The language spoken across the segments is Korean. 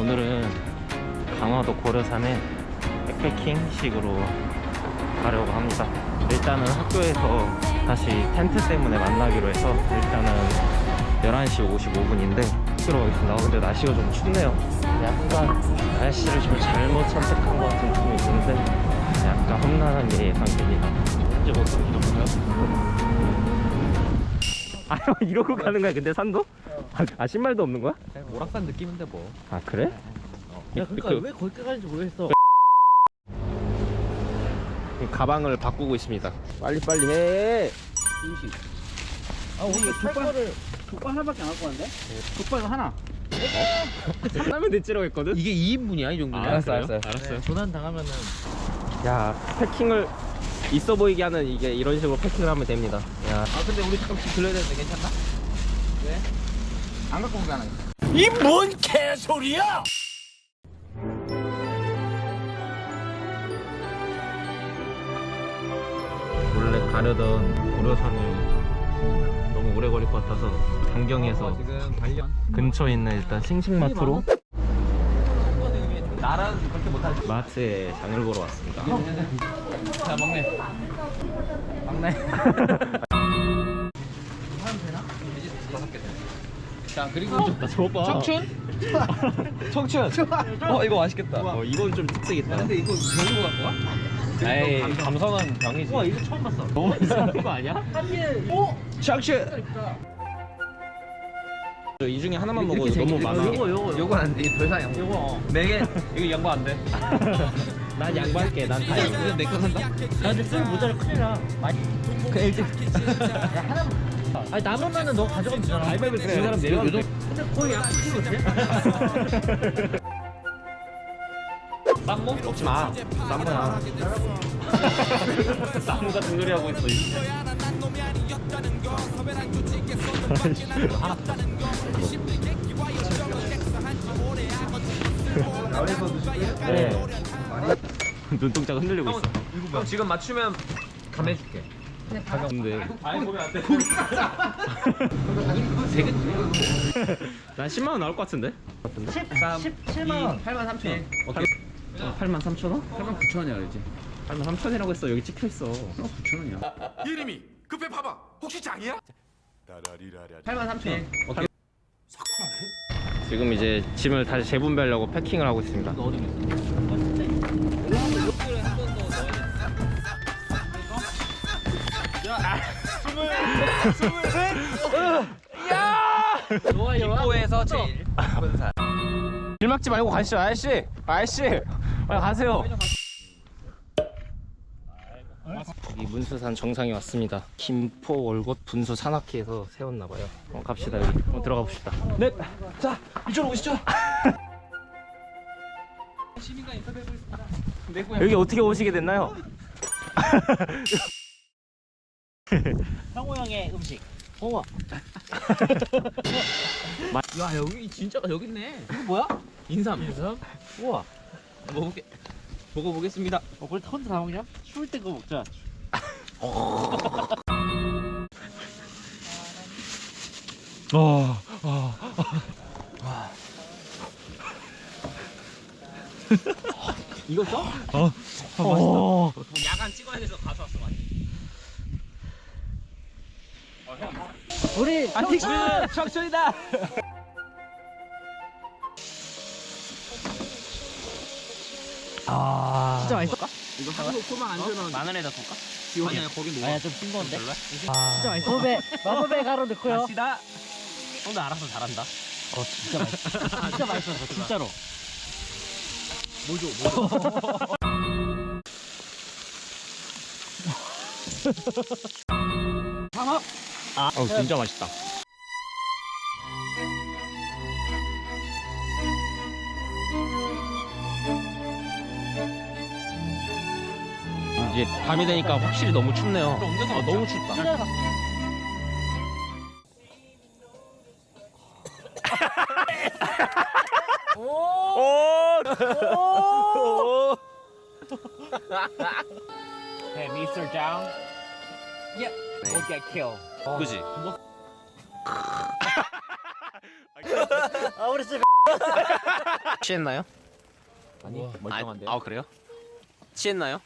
오늘은 강화도 고려산에 백패킹식으로 가려고 합니다. 일단은 학교에서 다시 텐트 때문에 만나기로 해서 일단은 11시 55분인데 학교로 가겠습니다. 아, 근데 날씨가 좀 춥네요. 약간 날씨를 좀 잘못 선택한 것 같은 느낌이 드는데 약간 험난한 게 예상됩니다. 뭐 어떻게 이런가요? 아, 형 이러고 가는 거야? 근데 산도? 아, 아, 신발도 없는 거야? 오락산 느낌인데 뭐. 아, 그래? 야, 그- 그러니까 그- 왜 거기까지 가는지 모르겠어. 가방을 바꾸고 있습니다. 빨리빨리 해. 아, 우리 족발을 족발 하나밖에 안 갖고 왔는데? 족발 하나. 라면 대찌라고 했거든? 이게 2인분이야, 이 정도면? 아, 알았어, 알았어. 알았어요. 조난 당하면은 야, 패킹을 있어 보이게 하는 이게 이런 식으로 패킹을 하면 됩니다. 야, 아, 근데 우리 집 들려야 되는데 괜찮나? 왜? 안 갖고 온게 하나 있어. 원래 가려던 고려산을 너무 오래 걸릴 것 같아서 강경에서 지금 발견. 근처에 있는 일단 싱싱마트로 나라는 그렇게 못하지. 마트에 장을 보러 왔습니다. 자, 막내. 자, 그리고 나 저거 봐. 청춘? 청춘. 어, 이거 맛있겠다. 어, 이건 좀 특색 야, 있다. 근데 이거 별로 갖고 와? 에이, 감성은 병이지. 와, 이거 처음 봤어. 너무 이상한 거 아니야? 오! 청춘! 이 중에 하나만 먹어도 너무 많아. 요거, 요거. 요건 안 돼. 더 이상 양보. 요거. 네 개. 이거 양보 안 돼. 난 양보할게. 난 다 양보. 이거 내거 산다. 야, 근데 술 모자를 큰일 나. 많이. 그 LG. 야, 하나만. 아니, 남으면은 너 가져가면 되잖아. 가위바위보 그진 사람 내려가면 돼. 근데 거의 약간 못해? 쌍모? 먹지 마. 쌍모야. 쌍모가 등놀이 하고 있어. 이. 네. 눈동자가 흔들리고 있어. 형 지금 맞추면 감해줄게. 보면 안 돼. 난 10만 원 나올 것 같은데? 10, 17만 원. 8만 3천. 오케이. 8만 3천 원? 8만 9천 원이야 그러지. 8만 3천 이라고 했어. 여기 찍혀 있어. 9천 원이야. 이름이 급해 봐봐 혹시 장이야? 8만 3천. 오케이. 지금 이제 짐을 다시 재분배하려고 패킹을 하고 있습니다. 어디 있어? 좋아요. 서 제일. 길 막지 말고 가시죠, 아저씨. 아저씨, 빨리 가세요. 여기 문수산 정상에 왔습니다. 김포 월곶 분수 산악회에서 세웠나봐요. 어, 갑시다 여기. 어, 들어가 봅시다. 네. 자, 이쪽으로 오시죠. 여기 어떻게 오시게 됐나요? 형호 형의 음식. 홍어. 야 여기 진짜가 여기 있네. 이거 뭐야? 인삼. 인삼? 우와. 먹어보게. 먹어보겠습니다. 어, 그걸 혼자 다 먹냐? 추울 때 그거 먹자. 이거 써? 어. 야간 찍어야 돼서 가져왔어 많이. 우리 아 틱스 청춘이다. 아. 진짜 맛있을까? 이거 한국 소망 안주는 마늘에다 쏠까? 아니 아니 거기 먹어. 좀 싱거운데? 별로야? 진짜 맛있어. 마법의 마법의 가루 넣고요. 갑시다. 오늘 알아서 잘한다. 어 진짜 맛있어. 진짜 맛있어. 진짜로. 뭐죠? 뭐죠? 어, 진짜 맛있다. 이제 밤이 되니까 확실히 너무 춥네요. 아, 너무 춥다. Hey, Mr. Down. Yep. We'll get killed. 그지? 아 우리 진짜 취했나요? 아니 아, 멀쩡한데. 아 그래요? 취했나요?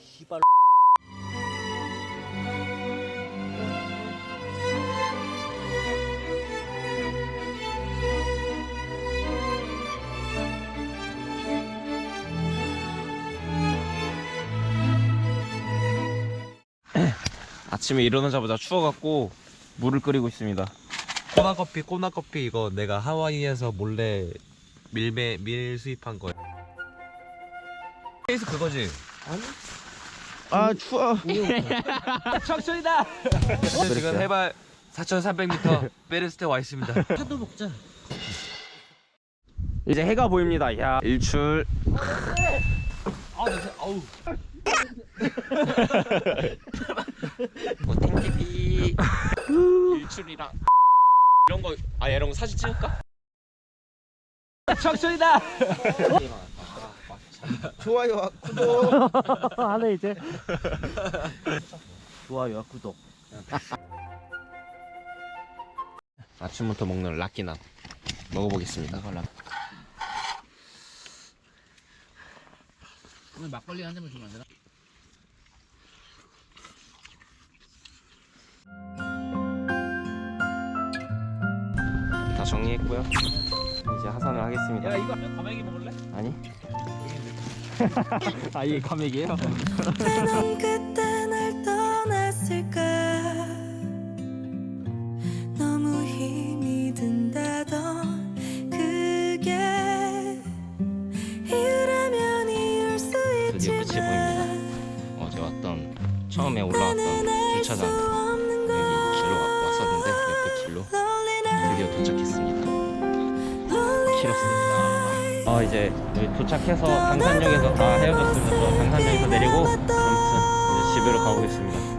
씨발. 아침에 일어나자마자 추워갖고 물을 끓이고 있습니다. 꼬나커피 꼬나커피 이거 내가 하와이에서 몰래 밀매 밀 수입한 거야 케이스 그거지 아 추워. 청춘이다. 지금 해발 4,300m 베레스트에 와 있습니다 파도 먹자. 이제 해가 보입니다. 야 일출. 아 냄새. 아우. 뭐 탱기비 일출이랑 이런 거 아 이런 거 사진 찍을까? 청춘이다. 좋아요 구독. 하네 이제. 좋아요 구독. 아침부터 먹는 라끼나 먹어보겠습니다. 오늘 막걸리 한 잔만 주면 안 되나? 다 정리했고요. 이제 하산을 하겠습니다. 야 이거 가맹이 먹을래? 아니 아 이게 가맹이에요? 넌 그때 날 떠났을까 너무 힘이 든다던 그게 이유라면 이룰 수 드디어 끝이 있지만 보입니다. 어제 왔던 처음에 올라왔던 주차장 어 이제 도착해서 당산역에서 다 헤어졌습니다. 저 당산역에서 내리고 아무튼 이제 집으로 가보겠습니다.